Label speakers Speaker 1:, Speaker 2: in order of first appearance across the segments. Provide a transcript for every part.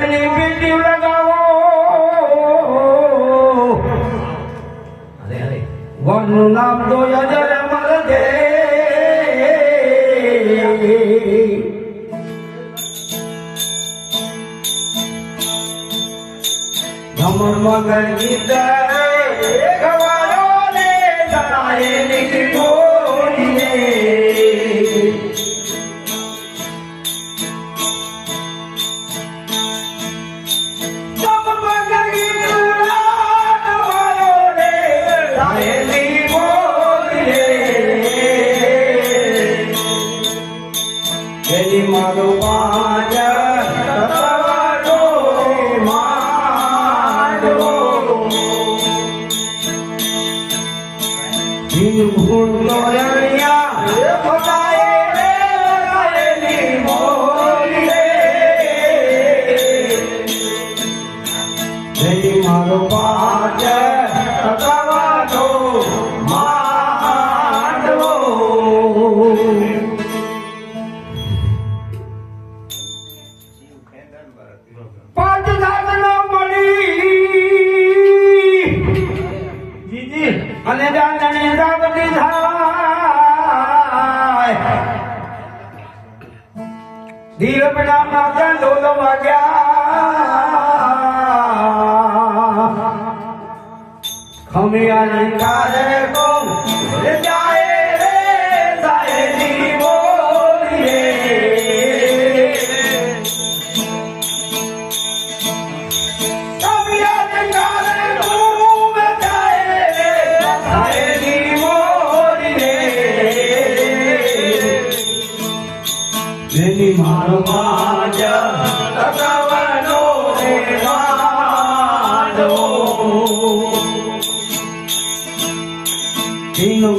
Speaker 1: તકલીફ બિલડીવ લગાવો. વનનું નામ તો અજર અમર દે ભમણ મગર ગીતા. થાય દીપના માતા ડોલો વાગ્યા. ખમિયાની કારે કો Jingle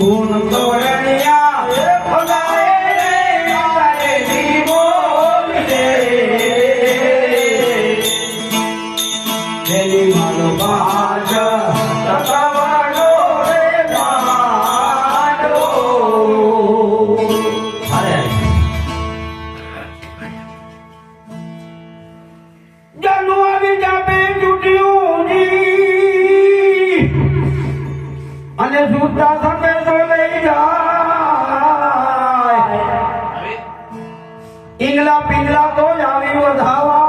Speaker 1: ને સુતા સમે તો લઈ જાય. ઈંગલા પિંગલા તો જ આવી વધાવા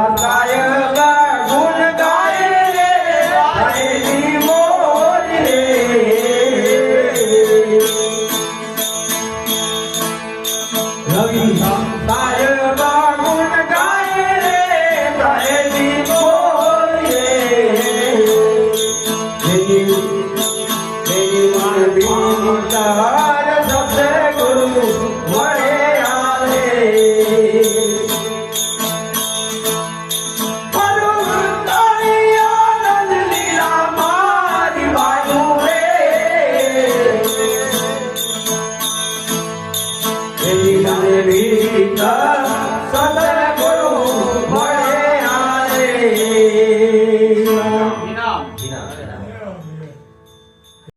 Speaker 1: Layıklar bundan